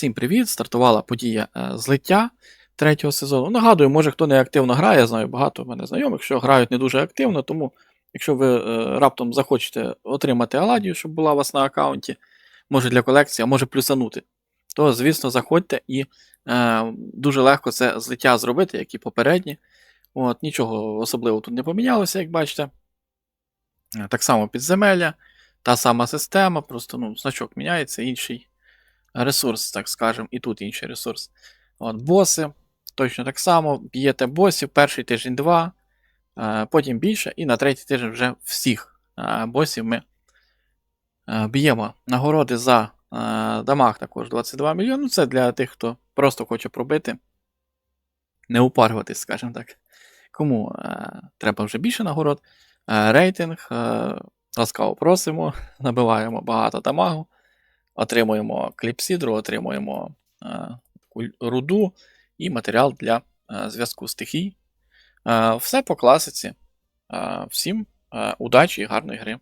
Всім привіт! Стартувала подія е, злиття третього сезону. Нагадую, може хто не активно грає, я знаю багато в мене знайомих, що грають не дуже активно, тому якщо ви е, раптом захочете отримати Аладію, щоб була у вас на аккаунті, може для колекції, а може плюсанути, то, звісно, заходьте і е, дуже легко це злиття зробити, як і попередні. От, Нічого особливого тут не помінялося, як бачите. Е, Так само підземелля, та сама система, просто ну, значок міняється, інший ресурс, так скажемо, і тут інший ресурс. От, Боси. Точно так само. Б'єте босів, перший тиждень два, е, потім більше, і на третій тиждень вже всіх е, босів ми е, б'ємо. Нагороди за дамаг також 22 мільйони. Ну, це для тих, хто просто хоче пробити. Не упарюватись, скажімо так. Кому треба вже більше нагород. Рейтинг. Ласкаво просимо, набиваємо багато дамагу отримуємо кліпсідру, отримуємо е, руду і матеріал для е, зв'язку стихій. Е, все по класиці. Всім удачі і гарної гри.